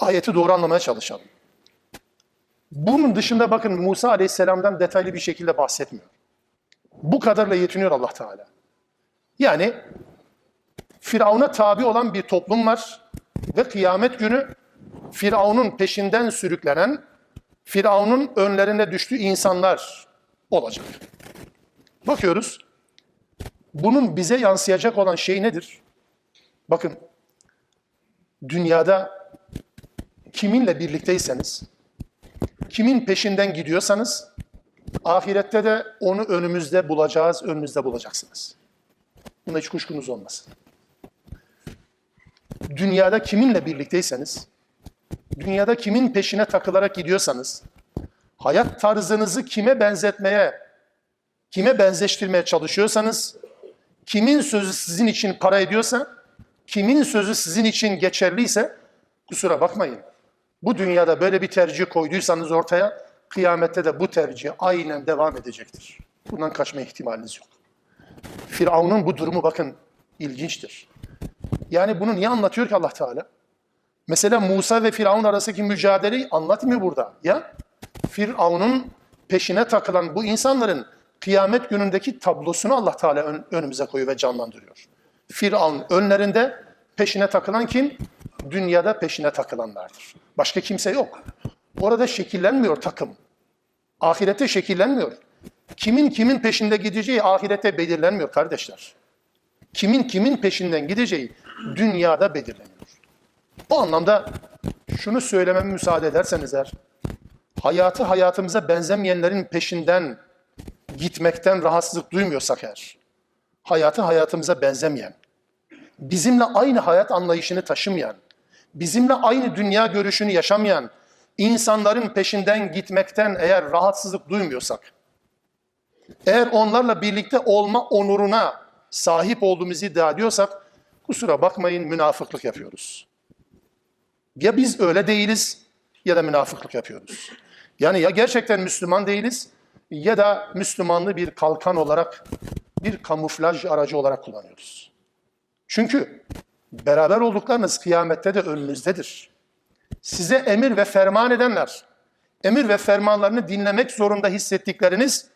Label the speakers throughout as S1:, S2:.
S1: ayeti doğru anlamaya çalışalım. Bunun dışında bakın Musa Aleyhisselam'dan detaylı bir şekilde bahsetmiyor. Bu kadarla yetiniyor Allah Teala. Yani Firavun'a tabi olan bir toplum var ve kıyamet günü Firavun'un peşinden sürüklenen, Firavun'un önlerine düştüğü insanlar olacak. Bakıyoruz. Bunun bize yansıyacak olan şey nedir? Bakın, dünyada kiminle birlikteyseniz, kimin peşinden gidiyorsanız, ahirette de onu önümüzde bulacağız, önünüzde bulacaksınız. Buna hiç kuşkunuz olmasın. Dünyada kiminle birlikteyseniz, dünyada kimin peşine takılarak gidiyorsanız, hayat tarzınızı kime benzetmeye, kime benzeştirmeye çalışıyorsanız, kimin sözü sizin için para ediyorsa, kimin sözü sizin için geçerliyse, kusura bakmayın. Bu dünyada böyle bir tercih koyduysanız ortaya, kıyamette de bu tercih aynen devam edecektir. Bundan kaçma ihtimaliniz yok. Firavun'un bu durumu bakın ilginçtir. Yani bunu niye anlatıyor ki Allah Teala? Mesela Musa ve Firavun arasındaki mücadeleyi anlatmıyor burada. Ya Firavun'un peşine takılan bu insanların kıyamet günündeki tablosunu Allah Teala ön- önümüze koyuyor ve canlandırıyor. Firavun önlerinde peşine takılan kim? Dünyada peşine takılanlardır. Başka kimse yok. Orada şekillenmiyor takım. Ahirette şekillenmiyor. Kimin kimin peşinde gideceği ahirette belirlenmiyor kardeşler. Kimin kimin peşinden gideceği dünyada belirleniyor. Bu anlamda şunu söylememe müsaade ederseniz eğer, hayatı hayatımıza benzemeyenlerin peşinden gitmekten rahatsızlık duymuyorsak eğer, hayatı hayatımıza benzemeyen, bizimle aynı hayat anlayışını taşımayan, bizimle aynı dünya görüşünü yaşamayan insanların peşinden gitmekten eğer rahatsızlık duymuyorsak, eğer onlarla birlikte olma onuruna sahip olduğumuzu iddia ediyorsak, kusura bakmayın münafıklık yapıyoruz. Ya biz öyle değiliz ya da münafıklık yapıyoruz. Yani ya gerçekten Müslüman değiliz ya da Müslümanlığı bir kalkan olarak, bir kamuflaj aracı olarak kullanıyoruz. Çünkü beraber olduklarınız kıyamette de önünüzdedir. Size emir ve ferman edenler, emir ve fermanlarını dinlemek zorunda hissettikleriniz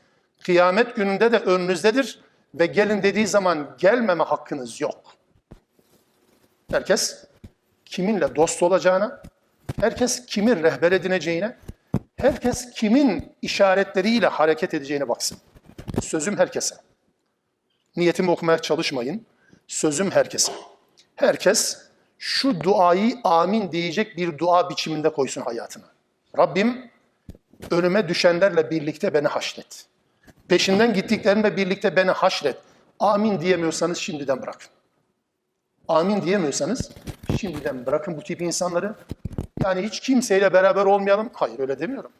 S1: kıyamet gününde de önünüzdedir ve gelin dediği zaman gelmeme hakkınız yok. Herkes kiminle dost olacağına, herkes kimin rehber edineceğine, herkes kimin işaretleriyle hareket edeceğine baksın. Sözüm herkese. Niyetimi okumaya çalışmayın. Sözüm herkese. Herkes şu duayı amin diyecek bir dua biçiminde koysun hayatına. Rabbim önüme düşenlerle birlikte beni haşret. Peşinden gittiklerimle birlikte beni haşret. Amin diyemiyorsanız şimdiden bırakın. Amin diyemiyorsanız şimdiden bırakın bu tip insanları. Yani hiç kimseyle beraber olmayalım. Hayır öyle demiyorum.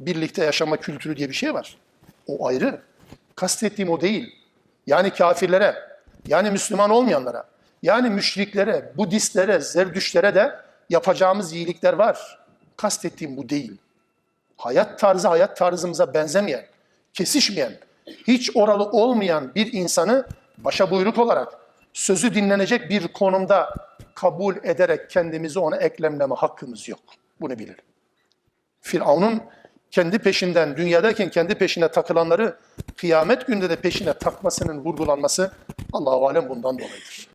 S1: Birlikte yaşama kültürü diye bir şey var. O ayrı. Kastettiğim o değil. Yani kafirlere, yani Müslüman olmayanlara, yani müşriklere, Budistlere, Zerdüştlere de yapacağımız iyilikler var. Kastettiğim bu değil. Hayat tarzı hayat tarzımıza benzemeyen, kesişmeyen, hiç oralı olmayan bir insanı başa buyruk olarak sözü dinlenecek bir konumda kabul ederek kendimizi ona eklemleme hakkımız yok. Bunu bilelim. Firavun'un kendi peşinden, dünyadayken kendi peşine takılanları kıyamet günde de peşine takmasının vurgulanması Allahu alem bundan dolayıdır.